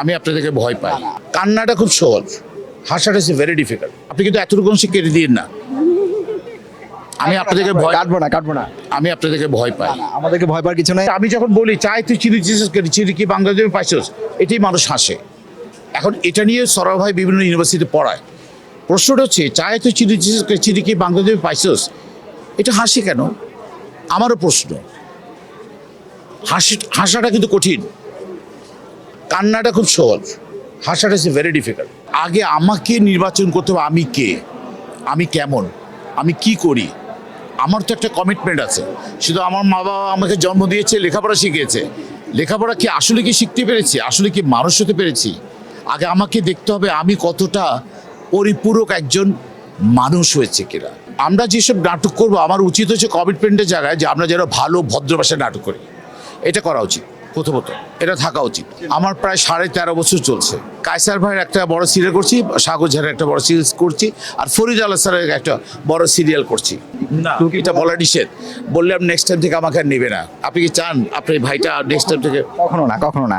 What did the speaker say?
আমি আপনাদেরকে ভয় পাই। কান্নাটা খুব সহজ। হাসাটা ইজ ভেরি ডিফিকাল্ট আপনি কিন্তু এতটুকু অংশে কেটে দিন না। আমি আপনাদেরকে ভয় কাটবো না কাটবো না। আমি আপনাদেরকে ভয় পাই। আমাদেরকে ভয় পাওয়ার কিছু নাই। আমি যখন বলি চাই তুই চিনি জিনিস কেটে চিনি কি বাংলাদেশে পাইছস? এটাই মানুষ হাসে। এখন এটা নিয়ে সরব ভাই বিভিন্ন ইউনিভার্সিটিতে পড়ায়। প্রশ্নটা হচ্ছে চাই তুই চিনি জিনিস চিনি কি বাংলাদেশে পাইছস? এটা হাসি কেন? আমারও প্রশ্ন। হাসি হাসাটা কিন্তু কঠিন। কান্নাটা খুব সহজ। হাসাটা ইজ ভেরি ডিফিকাল্ট আগে আমাকে নির্বাচন করতে হবে, আমি কে? আমি কেমন? আমি কি করি? আমার তো একটা কমিটমেন্ট আছে। শুধু আমার মা বাবা আমাকে জন্ম দিয়েছে, লেখাপড়া শিখিয়েছে। লেখাপড়া কি আসলে কি শিখতে পেরেছি? আসলে কি মানুষ হতে পেরেছি? আগে আমাকে দেখতে হবে, আমি কতটা পরিপূরক একজন মানুষ হয়েছে কিনা। আমরা যেসব নাটক করব, আমার উচিত হচ্ছে কমিটমেন্টের জায়গায় যে আমরা যেন ভালো, ভদ্র ভাষায় নাটক করি। এটা করা উচিত। প্রথমত এটা থাকা উচিত। আমার প্রায় সাড়ে তেরো বছর চলছে। কায়সার ভাইয়ের একটা বড় সিরিয়াল করছি সাগর ঝাড়ের একটা বড় সিরিয়াল করছি আর ফরিদ আল্লাহ স্যারের একটা বড় সিরিয়াল করছি। না। এটা বলা নিষেধ? বললাম নেক্সট টাইম থেকে আমাকে আর নেবে না। আপনি কি চান? আপনি ভাইটা নেক্সট টাইম থেকে কখনো না কখনো না।